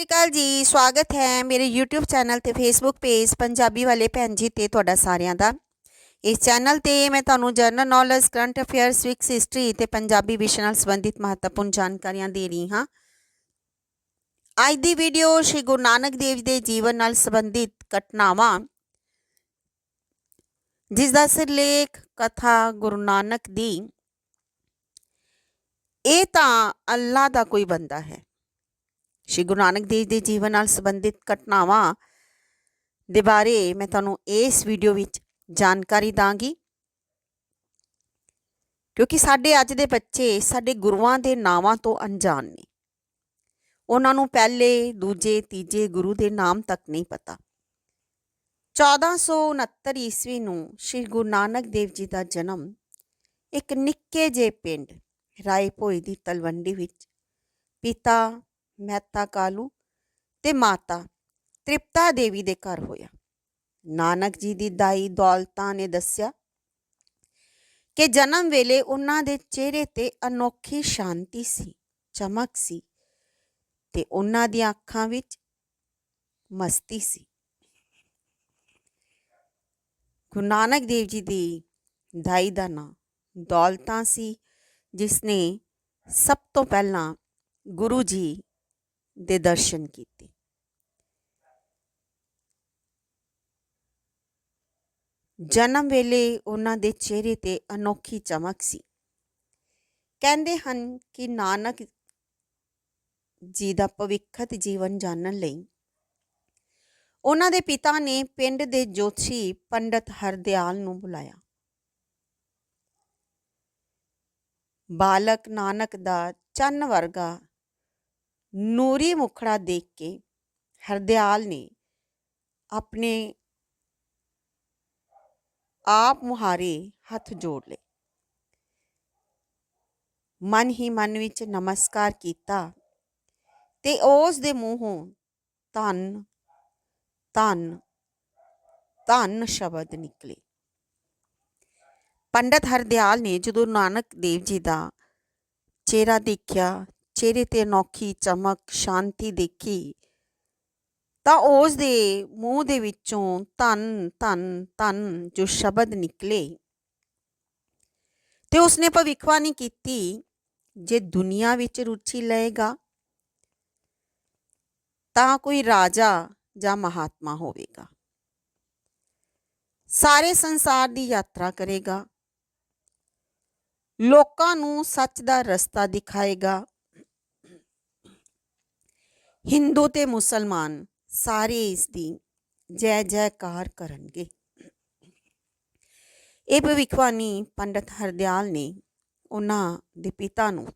ਸ਼੍ਰੀ ਅਕਾਲ ਜੀ, ਸਵਾਗਤ ਹੈ ਮੇਰੇ YouTube ਚੈਨਲ ਤੇ Facebook ਪੇਜ ਪੰਜਾਬੀ ਵਾਲੇ ਭੈਣ ਜੀ ਤੇ ਤੁਹਾਡਾ ਸਾਰਿਆਂ ਦਾ। ਇਸ ਚੈਨਲ ਤੇ ਮੈਂ ਤੁਹਾਨੂੰ ਜਨਰਲ ਨੌਲੇਜ ਕਰੰਟ ਅਫੇਅਰਸ ਵਿਕਸ ਹਿਸਟਰੀ ਤੇ ਪੰਜਾਬੀ ਵਿਸ਼ੇ ਨਾਲ ਸੰਬੰਧਿਤ ਮਹੱਤਵਪੂਰਨ ਜਾਣਕਾਰੀਆਂ ਦੇ ਰਹੀ ਹਾਂ। ਅੱਜ ਦੀ ਵੀਡੀਓ ਸ਼੍ਰੀ ਗੁਰੂ ਨਾਨਕ ਦੇਵ ਜੀ ਦੇ ਜੀਵਨ ਨਾਲ ਸੰਬੰਧਿਤ ਘਟਨਾਵਾਂ, ਜਿਸ ਦਾ ਸਿਰਲੇਖ ਕਥਾ ਗੁਰੂ ਨਾਨਕ ਦੀ, ਇਹ ਤਾਂ ਅੱਲਾ ਦਾ ਕੋਈ ਬੰਦਾ ਹੈ। ਸ਼੍ਰੀ ਗੁਰੂ ਨਾਨਕ ਦੇਵ ਦੇ ਜੀਵਨ ਨਾਲ ਸੰਬੰਧਿਤ ਘਟਨਾਵਾਂ ਦੇ ਬਾਰੇ ਮੈਂ ਤੁਹਾਨੂੰ ਇਸ ਵੀਡੀਓ ਵਿੱਚ ਜਾਣਕਾਰੀ ਦਾਂਗੀ। ਕਿਉਂਕਿ ਸਾਡੇ ਅੱਜ ਦੇ ਬੱਚੇ ਸਾਡੇ ਗੁਰੂਆਂ ਦੇ ਨਾਵਾਂ ਤੋਂ ਅਣਜਾਣ ਨੇ। ਉਹਨਾਂ ਨੂੰ ਪਹਿਲੇ, ਦੂਜੇ, ਤੀਜੇ ਗੁਰੂ ਦੇ ਨਾਮ ਤੱਕ ਨਹੀਂ ਪਤਾ। 1469 ਈਸਵੀ ਨੂੰ ਸ਼੍ਰੀ ਗੁਰੂ ਨਾਨਕ ਦੇਵ ਜੀ ਦਾ ਜਨਮ ਇੱਕ ਨਿੱਕੇ ਜਿਹੇ ਪਿੰਡ ਰਾਏ ਭੋਏ ਦੀ ਤਲਵੰਡੀ ਵਿੱਚ ਪਿਤਾ ਮਹਿਤਾ ਕਾਲੂ ਤੇ ਮਾਤਾ ਤ੍ਰਿਪਤਾ ਦੇਵੀ ਦੇ ਘਰ ਹੋਇਆ। ਨਾਨਕ ਜੀ ਦੀ ਦਾਈ ਦੌਲਤਾਂ ਨੇ ਦੱਸਿਆ ਕਿ ਜਨਮ ਵੇਲੇ ਉਹਨਾਂ ਦੇ ਚਿਹਰੇ ਤੇ ਅਨੋਖੀ ਸ਼ਾਂਤੀ ਸੀ, ਚਮਕ ਸੀ ਤੇ ਉਹਨਾਂ ਦੀਆਂ ਅੱਖਾਂ ਵਿੱਚ ਮਸਤੀ ਸੀ। ਗੁਰੂ ਨਾਨਕ ਦੇਵ ਜੀ ਦੀ ਦਾਈ ਦਾ ਨਾਂ ਦੌਲਤਾਂ ਸੀ, ਜਿਸ ਨੇ ਸਭ ਤੋਂ ਪਹਿਲਾਂ ਗੁਰੂ ਜੀ ਦੇ ਦਰਸ਼ਨ ਕੀਤੇ। ਜਨਮ ਵੇਲੇ ਉਹਨਾਂ ਦੇ ਚਿਹਰੇ ਤੇ ਅਨੋਖੀ ਚਮਕ ਸੀ। ਕਹਿੰਦੇ ਹਨ ਕਿ ਨਾਨਕ ਜੀ ਦਾ ਭਵਿੱਖਤ ਜੀਵਨ ਜਾਣਨ ਲਈ ਉਹਨਾਂ ਦੇ ਪਿਤਾ ਨੇ ਪਿੰਡ ਦੇ ਜੋਤਸ਼ੀ ਪੰਡਤ ਹਰਦਿਆਲ ਨੂੰ ਬੁਲਾਇਆ। ਬਾਲਕ ਨਾਨਕ ਦਾ ਚੰਨ ਵਰਗਾ ਨੂਰੀ ਮੁਖੜਾ ਦੇਖ ਕੇ ਹਰਦਿਆਲ ਨੇ ਆਪਣੇ ਆਪ ਮੁਹਾਰੇ ਹੱਥ ਜੋੜ ਲਏ। ਮਨ ਹੀ ਮਨ ਵਿੱਚ ਨਮਸਕਾਰ ਕੀਤਾ ਤੇ ਉਸ ਦੇ ਮੂੰਹੋਂ ਧੰਨ ਧੰਨ ਧੰਨ ਸ਼ਬਦ ਨਿਕਲੇ। ਪੰਡਤ ਹਰਦਿਆਲ ਨੇ ਜਦੋਂ ਨਾਨਕ ਦੇਵ ਜੀ ਦਾ ਚਿਹਰਾ ਦੇਖਿਆ ਚਿਹਰੇ ਤੇ ਅਨੋਖੀ ਚਮਕ, ਸ਼ਾਂਤੀ ਦੇਖੀ ਤਾਂ ਉਸ ਦੇ ਮੂੰਹ ਦੇ ਵਿੱਚੋਂ ਧਨ ਧਨ, ਧੰਨ ਜੋ ਸ਼ਬਦ ਨਿਕਲੇ ਤੇ ਉਸਨੇ ਭਵਿੱਖਬਾਣੀ ਕੀਤੀ, ਜੇ ਦੁਨੀਆ ਵਿੱਚ ਰੁਚੀ ਲਏਗਾ ਤਾਂ ਕੋਈ ਰਾਜਾ ਜਾਂ ਮਹਾਤਮਾ ਹੋਵੇਗਾ। ਸਾਰੇ ਸੰਸਾਰ ਦੀ ਯਾਤਰਾ ਕਰੇਗਾ। ਲੋਕਾਂ ਨੂੰ ਸੱਚ ਦਾ ਰਸਤਾ ਦਿਖਾਏਗਾ। ਹਿੰਦੂ ਤੇ ਮੁਸਲਮਾਨ ਸਾਰੇ ਇਸ ਦੀ ਜੈ ਜੈਕਾਰ ਕਰਨਗੇ। ਇਹ ਭਵਿੱਖਬਾਣੀ ਪੰਡਤ ਹਰਦਿਆਲ ਨੇ ਉਹਨਾਂ ਦੇ ਪਿਤਾ ਨੂੰ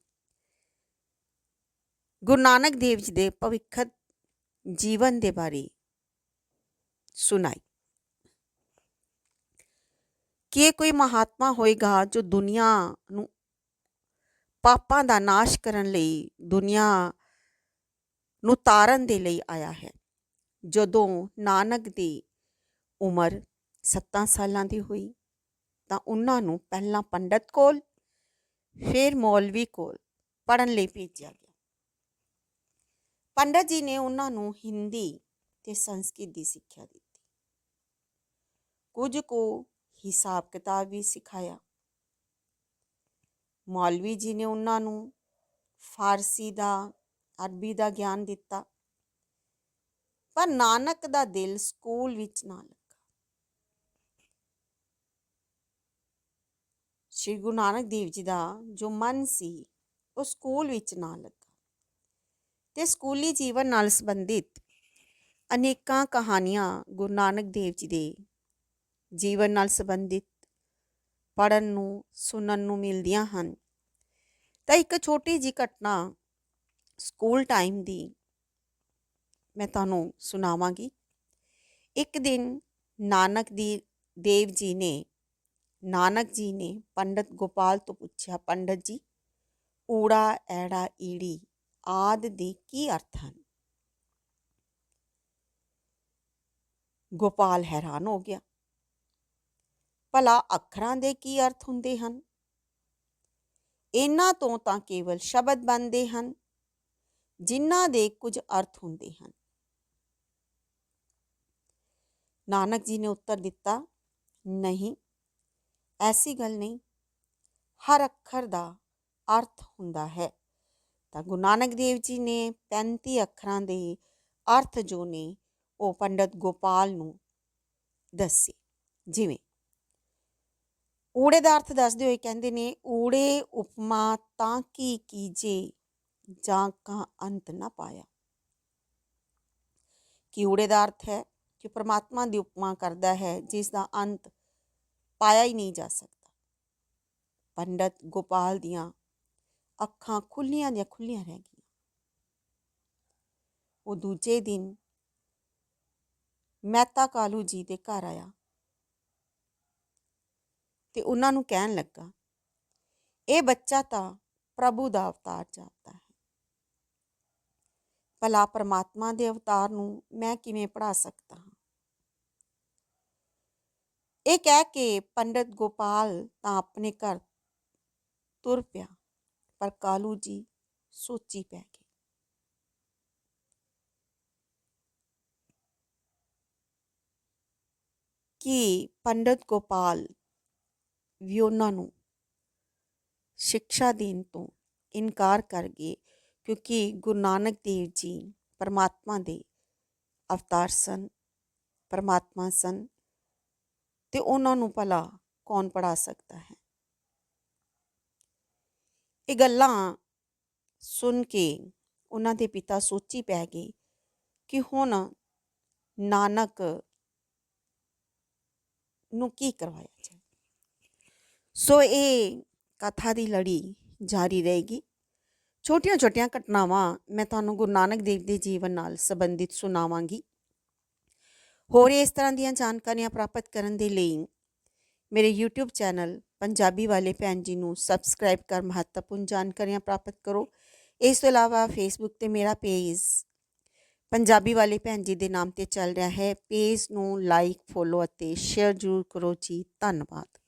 ਗੁਰੂ ਨਾਨਕ ਦੇਵ ਜੀ ਦੇ ਭਵਿੱਖਤ ਜੀਵਨ ਦੇ ਬਾਰੇ ਸੁਣਾਈ। ਕਿ ਕੋਈ ਮਹਾਤਮਾ ਹੋਏਗਾ ਜੋ ਦੁਨੀਆ ਨੂੰ ਪਾਪਾਂ ਦਾ ਨਾਸ਼ ਕਰਨ ਲਈ ਦੁਨੀਆ ਨੂੰ ਤਾਰਨ ਦੇ ਲਈ ਆਇਆ ਹੈ। ਜਦੋਂ ਨਾਨਕ ਦੀ ਉਮਰ 7 ਸਾਲਾਂ ਦੀ ਹੋਈ, ਤਾਂ ਉਹਨਾਂ ਨੂੰ ਪਹਿਲਾਂ ਪੰਡਤ ਕੋਲ, ਫਿਰ ਮੌਲਵੀ ਕੋਲ ਪੜਨ ਲਈ ਭੇਜਿਆ ਗਿਆ। ਪੰਡਤ ਜੀ ਨੇ ਉਹਨਾਂ ਨੂੰ ਹਿੰਦੀ ਤੇ ਸੰਸਕ੍ਰਿਤ ਦੀ ਸਿੱਖਿਆ ਦਿੱਤੀ। ਕੁਝ ਕੋ ਹਿਸਾਬ ਕਿਤਾਬ ਵੀ ਸਿਖਾਇਆ। ਮੌਲਵੀ ਜੀ ਨੇ ਉਹਨਾਂ ਨੂੰ ਫਾਰਸੀ ਦਾ ਅਰਬੀ ਦਾ ਗਿਆਨ ਦਿੱਤਾ। ਪਰ ਨਾਨਕ ਦਾ ਦਿਲ ਸਕੂਲ ਵਿੱਚ ਨਾ ਲੱਗਾ। ਸ਼੍ਰੀ ਗੁਰੂ ਨਾਨਕ ਦੇਵ ਜੀ ਦਾ ਜੋ ਮਨ ਸੀ, ਉਹ ਸਕੂਲ ਵਿੱਚ ਨਾ ਲੱਗਾ ਤੇ ਸਕੂਲੀ ਜੀਵਨ ਨਾਲ ਸੰਬੰਧਿਤ ਅਨੇਕਾਂ ਕਹਾਣੀਆਂ ਗੁਰੂ ਨਾਨਕ ਦੇਵ ਜੀ ਦੇ ਜੀਵਨ ਨਾਲ ਸੰਬੰਧਿਤ ਪੜਨ ਨੂੰ, ਸੁਣਨ ਨੂੰ ਮਿਲਦੀਆਂ ਹਨ। ਤਾਂ ਇੱਕ ਛੋਟੀ ਜੀ ਘਟਨਾ ਸਕੂਲ ਟਾਈਮ ਦੀ ਮੈਂ ਤੁਹਾਨੂੰ ਸੁਣਾਵਾਂਗੀ। ਇੱਕ ਦਿਨ ਨਾਨਕ ਦੀ, ਦੇਵ ਜੀ ਨੇ, ਨਾਨਕ ਜੀ ਨੇ ਪੰਡਤ ਗੋਪਾਲ ਤੋਂ ਪੁੱਛਿਆ, ਪੰਡਤ ਜੀ, ਊੜਾ, ਐੜਾ, ਈੜੀ ਆਦ ਦੇ ਕੀ ਅਰਥ ਹਨ? ਗੋਪਾਲ ਹੈਰਾਨ ਹੋ ਗਿਆ। ਭਲਾ ਅੱਖਰਾਂ ਦੇ ਕੀ ਅਰਥ ਹੁੰਦੇ ਹਨ? ਇਹਨਾਂ ਤੋਂ ਤਾਂ ਕੇਵਲ ਸ਼ਬਦ ਬਣਦੇ ਹਨ। ਜਿਨ੍ਹਾਂ ਦੇ ਕੁਝ ਅਰਥ ਹੁੰਦੇ ਹਨ। ਨਾਨਕ ਜੀ ਨੇ ਉੱਤਰ ਦਿੱਤਾ, ਨਹੀਂ, ਐਸੀ ਗੱਲ ਨਹੀਂ। ਹਰ ਅੱਖਰ ਦਾ ਅਰਥ ਹੁੰਦਾ ਹੈ। ਤਾਂ ਗੁਰੂ ਨਾਨਕ ਦੇਵ ਜੀ ਨੇ 35 ਅੱਖਰਾਂ ਦੇ ਅਰਥ ਜੋ ਨੇ, ਉਹ ਪੰਡਤ ਗੋਪਾਲ ਨੂੰ ਦੱਸੇ। ਜਿਵੇਂ, ਊੜੇ ਦਾ ਅਰਥ ਦੱਸਦੇ ਹੋਏ ਕਹਿੰਦੇ ਨੇ, ਊੜੇ ਉਪਮਾ ਤਾਂ ਕੀ ਕੀਜੇ ਜਾਂ ਕਾ ਅੰਤ ਨਾ ਪਾਇਆ। ਕਿਊੜੇ ਦਾ ਅਰਥ ਹੈ ਕਿ ਪ੍ਰਮਾਤਮਾ ਦੀ ਉਪਮਾ ਕਰਦਾ ਹੈ, ਜਿਸ ਦਾ ਅੰਤ ਪਾਇਆ ਹੀ ਨਹੀਂ ਜਾ ਸਕਦਾ। ਪੰਡਤ ਗੋਪਾਲ ਦੀਆਂ ਅੱਖਾਂ ਖੁੱਲੀਆਂ ਦੀਆਂ ਖੁੱਲੀਆਂ ਰਹਿ ਗਈਆਂ। ਉਹ ਦੂਜੇ ਦਿਨ ਮਹਿਤਾ ਕਾਲੂ ਜੀ ਦੇ ਘਰ ਆਇਆ ਤੇ ਉਹਨਾਂ ਨੂੰ ਕਹਿਣ ਲੱਗਾ, ਇਹ ਬੱਚਾ ਤਾਂ ਪ੍ਰਭੂ ਦਾ ਅਵਤਾਰ ਜਾਪਦਾ ਹੈ। ਭਲਾ ਪਰਮਾਤਮਾ ਦੇ ਅਵਤਾਰ ਨੂੰ ਮੈਂ ਕਿਵੇਂ ਪੜਾ ਸਕਦਾ ਹਾਂ? ਇਹ ਕਹਿ ਕੇ ਪੰਡਤ ਗੋਪਾਲ ਤਾਂ ਆਪਣੇ ਘਰ ਤੁਰ ਪਿਆ, ਪਰ ਕਾਲੂ ਜੀ ਸੋਚੀ ਪੈ ਗਏ। ਕਿ ਪੰਡਤ ਗੋਪਾਲ ਵੀ ਉਹਨਾਂ ਨੂੰ ਸਿੱਖਿਆ ਦੇਣ ਤੋਂ ਇਨਕਾਰ ਕਰ ਗਏ ਕਿਉਂਕਿ ਗੁਰੂ ਨਾਨਕ ਦੇਵ ਜੀ ਪਰਮਾਤਮਾ ਦੇ ਅਵਤਾਰ ਸਨ, ਪਰਮਾਤਮਾ ਸਨ ਤੇ ਉਹਨਾਂ ਨੂੰ ਭਲਾ ਕੌਣ ਪੜਾ ਸਕਦਾ ਹੈ? ਇਹ ਗੱਲਾਂ ਸੁਣ ਕੇ ਉਹਨਾਂ ਦੇ ਪਿਤਾ ਸੋਚੀ ਪੈ ਗਏ ਕਿ ਹੁਣ ਨਾਨਕ ਨੂੰ ਕੀ ਕਰਵਾਇਆ ਜਾਏ। ਸੋ ਇਹ ਕਥਾ ਦੀ ਲੜੀ ਜਾਰੀ ਰਹੇਗੀ। ਛੋਟੀਆਂ ਛੋਟੀਆਂ ਘਟਨਾਵਾਂ ਮੈਂ ਤੁਹਾਨੂੰ ਗੁਰੂ ਨਾਨਕ ਦੇਵ ਦੇ ਜੀਵਨ ਨਾਲ ਸੰਬੰਧਿਤ ਸੁਣਾਵਾਂਗੀ। ਹੋਰ ਇਸ ਤਰ੍ਹਾਂ ਦੀਆਂ ਜਾਣਕਾਰੀਆਂ ਪ੍ਰਾਪਤ ਕਰਨ ਦੇ ਲਈ ਮੇਰੇ YouTube ਚੈਨਲ ਪੰਜਾਬੀ ਵਾਲੇ ਭੈਣ ਜੀ ਨੂੰ ਸਬਸਕ੍ਰਾਈਬ ਕਰ ਮਹੱਤਵਪੂਰਨ ਜਾਣਕਾਰੀਆਂ ਪ੍ਰਾਪਤ ਕਰੋ। ਇਸ ਤੋਂ ਇਲਾਵਾ Facebook ਤੇ ਮੇਰਾ ਪੇਜ ਪੰਜਾਬੀ ਵਾਲੇ ਭੈਣ ਜੀ ਦੇ ਨਾਮ ਤੇ ਚੱਲ ਰਿਹਾ ਹੈ। ਪੇਜ ਨੂੰ ਲਾਈਕ ਫੋਲੋ ਅਤੇ ਸ਼ੇਅਰ ਜ਼ਰੂਰ ਕਰੋ ਜੀ। ਧੰਨਵਾਦ।